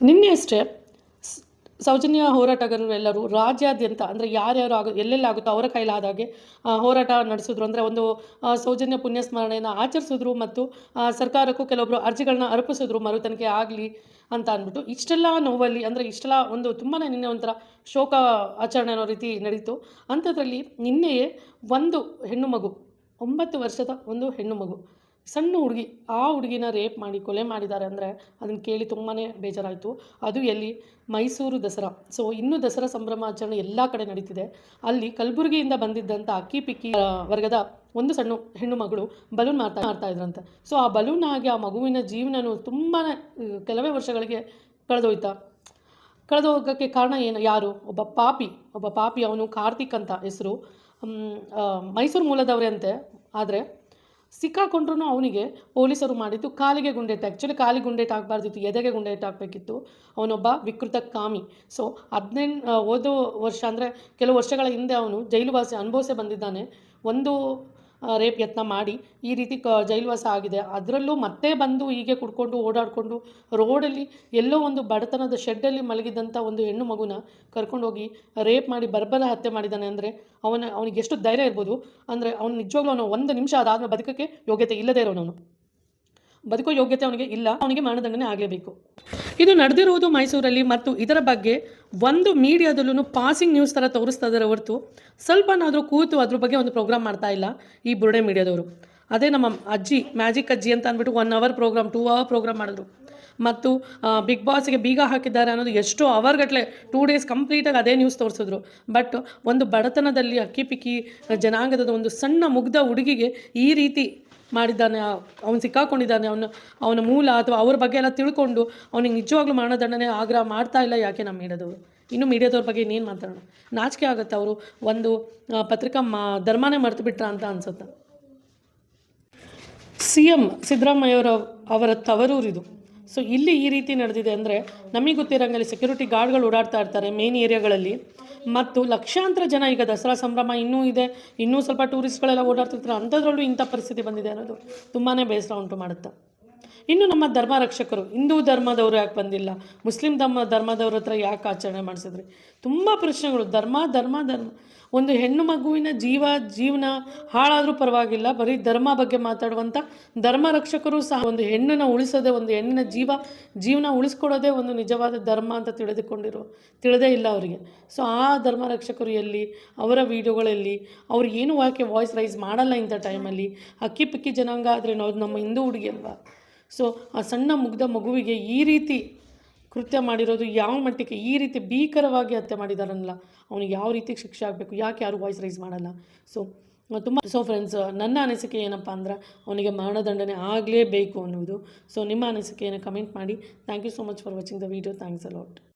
ನಿನ್ನೆ ಅಷ್ಟೇ ಸೌಜನ್ಯ ಹೋರಾಟಗಾರರು ಎಲ್ಲರೂ ರಾಜ್ಯಾದ್ಯಂತ ಅಂದರೆ ಯಾರ್ಯಾರು ಆಗೋ ಎಲ್ಲೆಲ್ಲಿ ಆಗುತ್ತೋ ಅವರ ಕೈಲಾದಾಗೆ ಹೋರಾಟ ನಡೆಸಿದ್ರು. ಅಂದರೆ ಒಂದು ಸೌಜನ್ಯ ಸೌಜನ್ಯ ಪುಣ್ಯಸ್ಮರಣೆಯನ್ನು ಆಚರಿಸಿದ್ರು ಮತ್ತು ಸರ್ಕಾರಕ್ಕೂ ಕೆಲವೊಬ್ಬರು ಅರ್ಜಿಗಳನ್ನ ಅರ್ಪಿಸಿದ್ರು ಮರು ಆಗಲಿ ಅಂತ ಅಂದ್ಬಿಟ್ಟು. ಇಷ್ಟೆಲ್ಲ ನೋವಲ್ಲಿ, ಅಂದರೆ ಇಷ್ಟೆಲ್ಲ ಒಂದು ತುಂಬಾ ನಿನ್ನೆ ಒಂಥರ ಶೋಕ ಆಚರಣೆ ಅನ್ನೋ ರೀತಿ ನಡೀತು. ಅಂಥದ್ರಲ್ಲಿ ನಿನ್ನೆಯೇ ಒಂದು ಹೆಣ್ಣು ಮಗು, ಒಂಬತ್ತು ವರ್ಷದ ಒಂದು ಹೆಣ್ಣು ಮಗು. ಸಣ್ಣ ಹುಡುಗಿ, ಆ ಹುಡುಗಿನ ರೇಪ್ ಮಾಡಿ ಕೊಲೆ ಮಾಡಿದ್ದಾರೆ ಅಂದರೆ ಅದನ್ನು ಕೇಳಿ ತುಂಬಾ ಬೇಜಾರಾಯಿತು. ಅದು ಎಲ್ಲಿ? ಮೈಸೂರು ದಸರಾ. ಸೊ ಇನ್ನೂ ದಸರಾ ಸಂಭ್ರಮಾಚರಣೆ ಎಲ್ಲ ಕಡೆ ನಡೀತಿದೆ. ಅಲ್ಲಿ ಕಲಬುರಗಿಯಿಂದ ಬಂದಿದ್ದಂಥ ಅಕ್ಕಿ ಪಿಕ್ಕಿ ವರ್ಗದ ಒಂದು ಸಣ್ಣ ಹೆಣ್ಣು ಮಗಳು ಬಲೂನ್ ಮಾರ್ತಾ ಮಾಡ್ತಾ ಇದ್ರಂತೆ. ಸೊ ಆ ಬಲೂನ್ ಆಗಿ ಆ ಮಗುವಿನ ಜೀವನನೂ ತುಂಬಾ ಕೆಲವೇ ವರ್ಷಗಳಿಗೆ ಕಳೆದೋಯ್ತಾ? ಕಳೆದು ಹೋಗೋಕ್ಕೆ ಕಾರಣ ಏನು? ಯಾರು? ಒಬ್ಬ ಪಾಪಿ. ಒಬ್ಬ ಪಾಪಿ ಅವನು ಕಾರ್ತಿಕ್ ಅಂತ ಹೆಸರು. ಮೈಸೂರು ಮೂಲದವರೇ ಅಂತೆ ಆದರೆ ಸಿಕ್ಕಾಕೊಂಡ್ರು ಅವನಿಗೆ ಪೊಲೀಸರು ಮಾಡಿದ್ದು ಕಾಲಿಗೆ ಗುಂಡೇಟು ಆ್ಯಕ್ಚುಲಿ ಕಾಲಿಗೆ ಗುಂಡೇಟು ಆಗಬಾರ್ದಿತ್ತು, ಎದೆಗೆ ಗುಂಡೇಟು ಹಾಕಬೇಕಿತ್ತು ಅವನೊಬ್ಬ ವಿಕೃತ ಕಾಮಿ. ಸೊ ಹದಿನೆಂಟು ಹೋದ ವರ್ಷ ಅಂದರೆ ಕೆಲವು ವರ್ಷಗಳ ಹಿಂದೆ ಅವನು ಜೈಲುವಾಸಿ ಅನುಭವಿಸೇ ಬಂದಿದ್ದಾನೆ. ಒಂದು ರೇಪ್ ಯತ್ನ ಮಾಡಿ ಈ ರೀತಿ ಕ ಜೈಲುವಾಸ ಆಗಿದೆ. ಅದರಲ್ಲೂ ಮತ್ತೆ ಬಂದು ಹೀಗೆ ಕುಡ್ಕೊಂಡು ಓಡಾಡಿಕೊಂಡು ರೋಡಲ್ಲಿ ಎಲ್ಲೋ ಒಂದು ಬಡತನದ ಶೆಡ್ಡಲ್ಲಿ ಮಲಗಿದಂಥ ಒಂದು ಹೆಣ್ಣು ಮಗುನ ಕರ್ಕೊಂಡೋಗಿ ರೇಪ್ ಮಾಡಿ ಬರ್ಬಲ ಹತ್ಯೆ ಮಾಡಿದ್ದಾನೆ ಅಂದರೆ ಅವನ, ಅವನಿಗೆ ಎಷ್ಟು ಧೈರ್ಯ ಇರ್ಬೋದು ಅಂದರೆ ಅವನು ನಿಜವಾಗ್ಲೂ ಅವನು ಒಂದು ನಿಮಿಷ ಅದಾದ ಬದುಕಕ್ಕೆ ಯೋಗ್ಯತೆ ಇಲ್ಲದೇ ಇರೋನು ಬದುಕೋ ಯೋಗ್ಯತೆ ಅವನಿಗೆ ಇಲ್ಲ. ಅವನಿಗೆ ಮರಣದಂಡನೆ ಆಗಲೇಬೇಕು. ಇದು ನಡೆದಿರುವುದು ಮೈಸೂರಲ್ಲಿ ಮತ್ತು ಇದರ ಬಗ್ಗೆ ಒಂದು ಮೀಡಿಯಾದಲ್ಲೂ ಪಾಸಿಂಗ್ ನ್ಯೂಸ್ ಥರ ತೋರಿಸ್ತಾ ಇದ್ದಾರೆ ಹೊರತು. ಸ್ವಲ್ಪನಾದರೂ ಕೂತು ಅದ್ರ ಬಗ್ಗೆ ಒಂದು ಪ್ರೋಗ್ರಾಮ್ ಮಾಡ್ತಾ ಇಲ್ಲ ಈ ಬುರುಡೆ ಮೀಡಿಯಾದವರು. ಅದೇ ನಮ್ಮ ಅಜ್ಜಿ, ಮ್ಯಾಜಿಕ್ ಅಜ್ಜಿ ಅಂತ ಅಂದ್ಬಿಟ್ಟು one hour program two hour program ಮಾಡಿದ್ರು. ಮತ್ತು ಬಿಗ್ ಬಾಸ್ಗೆ ಬೀಗ ಹಾಕಿದ್ದಾರೆ ಅನ್ನೋದು ಎಷ್ಟೋ ಅವರ್ಗಟ್ಟಲೆ ಟೂ ಡೇಸ್ ಕಂಪ್ಲೀಟಾಗಿ ಅದೇ ನ್ಯೂಸ್ ತೋರಿಸಿದ್ರು. ಬಟ್ ಒಂದು ಬಡತನದಲ್ಲಿ ಅಕ್ಕಿ ಪಿಕ್ಕಿ ಜನಾಂಗದ ಒಂದು ಸಣ್ಣ ಮುಗ್ಧ ಹುಡುಗಿಗೆ ಈ ರೀತಿ ಮಾಡಿದ್ದಾನೆ, ಅವನು ಸಿಕ್ಕಾಕೊಂಡಿದ್ದಾನೆ, ಅವನ ಅವನ ಮೂಲ ಅಥವಾ ಅವ್ರ ಬಗ್ಗೆ ಎಲ್ಲ ತಿಳ್ಕೊಂಡು ಅವನಿಗೆ ನಿಜವಾಗ್ಲೂ ಮರಣದಂಡನೆ ಆಗ್ರಹ ಮಾಡ್ತಾ ಇಲ್ಲ ಯಾಕೆ ನಮ್ಮ ಮೀಡಿಯಾದವರು ಇನ್ನು ಮೀಡಿಯಾದವ್ರ ಬಗ್ಗೆ ಇನ್ನೇನು ಮಾತಾಡೋಣ? ನಾಚಿಕೆ ಆಗುತ್ತೆ ಅವರು ಒಂದು ಪತ್ರಿಕಾ ಮಾ, ಧರ್ಮನೇ ಮರೆತು ಬಿಟ್ರ ಅಂತ ಅನ್ಸುತ್ತೆ. ಸಿ ಎಂ ಸಿದ್ದರಾಮಯ್ಯವರ ಅವರ ತವರೂರಿದು. ಸೊ ಇಲ್ಲಿ ಈ ರೀತಿ ನಡೆದಿದೆ ಅಂದರೆ ನಮಗೆ ಗೊತ್ತಿರಂಗಲ್ಲಿ ಸೆಕ್ಯೂರಿಟಿ ಗಾರ್ಡ್ಗಳು ಓಡಾಡ್ತಾ ಇರ್ತಾರೆ ಮೇನ್ ಏರಿಯಾಗಳಲ್ಲಿ ಮತ್ತು ಲಕ್ಷಾಂತರ ಜನ ಈಗ ದಸರಾ ಸಂಭ್ರಮ ಇನ್ನೂ ಇದೆ. ಇನ್ನೂ ಸ್ವಲ್ಪ ಟೂರಿಸ್ಟ್ಗಳೆಲ್ಲ ಓಡಾಡ್ತಿರ್ತಾರೆ. ಅಂಥದ್ರಲ್ಲೂ ಇಂಥ ಪರಿಸ್ಥಿತಿ ಬಂದಿದೆ ಅನ್ನೋದು ತುಂಬಾ ಬೇಸರ ಉಂಟು ಮಾಡುತ್ತೆ. ಇನ್ನು ನಮ್ಮ ಧರ್ಮ ರಕ್ಷಕರು, ಹಿಂದೂ ಧರ್ಮದವರು ಯಾಕೆ ಬಂದಿಲ್ಲ? ಮುಸ್ಲಿಂ ಧರ್ಮ, ಧರ್ಮದವ್ರ ಹತ್ರ ಯಾಕೆ ಆಚರಣೆ ಮಾಡಿಸಿದ್ರಿ? ತುಂಬ ಪ್ರಶ್ನೆಗಳು. ಧರ್ಮ ಧರ್ಮ ಧರ್ಮ. ಒಂದು ಹೆಣ್ಣು ಮಗುವಿನ ಜೀವ, ಜೀವನ ಹಾಳಾದರೂ ಪರವಾಗಿಲ್ಲ, ಬರೀ ಧರ್ಮ ಬಗ್ಗೆ ಮಾತಾಡುವಂಥ ಧರ್ಮ ರಕ್ಷಕರು ಸಹ ಒಂದು ಹೆಣ್ಣನ್ನು ಉಳಿಸೋದೇ, ಒಂದು ಹೆಣ್ಣಿನ ಜೀವ, ಜೀವನ ಉಳಿಸ್ಕೊಡೋದೇ ಒಂದು ನಿಜವಾದ ಧರ್ಮ ಅಂತ ತಿಳಿದುಕೊಂಡಿರೋ ತಿಳಿದೇ ಇಲ್ಲ ಅವರಿಗೆ. ಸೊ ಆ ಧರ್ಮ ರಕ್ಷಕರು ಎಲ್ಲಿ? ಅವರ ವೀಡಿಯೋಗಳಲ್ಲಿ ಅವ್ರು ಏನು ಯಾಕೆ ವಾಯ್ಸ್ ರೈಸ್ ಮಾಡಲ್ಲ ಇಂಥ ಟೈಮಲ್ಲಿ ಅಕ್ಕಿ ಪಿಕ್ಕಿ ಜನಾಂಗ ಆದರೆ ನಾವು ನಮ್ಮ ಹಿಂದೂ ಹುಡುಗಿ ಅಲ್ವಾ? ಸೊ ಆ ಸಣ್ಣ ಮುಗ್ಧ ಮಗುವಿಗೆ ಈ ರೀತಿ ಕೃತ್ಯ ಮಾಡಿರೋದು ಯಾವ ಮಟ್ಟಕ್ಕೆ ಈ ರೀತಿ ಭೀಕರವಾಗಿ ಹತ್ಯೆ ಮಾಡಿದಾರಲ್ಲ ಅವನಿಗೆ ಯಾವ ರೀತಿ ಶಿಕ್ಷೆ ಆಗಬೇಕು, ಯಾಕೆ ಯಾರು ವಾಯ್ಸ್ ರೈಸ್ ಮಾಡಲ್ಲ. ಸೊ ತುಂಬ ಸೊ ಫ್ರೆಂಡ್ಸ್ ನನ್ನ ಅನಿಸಿಕೆ ಏನಪ್ಪ ಅಂದ್ರೆ, ಅವನಿಗೆ ಮರಣದಂಡನೆ ಆಗಲೇಬೇಕು ಅನ್ನೋದು ಸೊ ನಿಮ್ಮ ಅನಿಸಿಕೆಯನ್ನು ಕಮೆಂಟ್ ಮಾಡಿ. Thank you so much for watching the video thanks a lot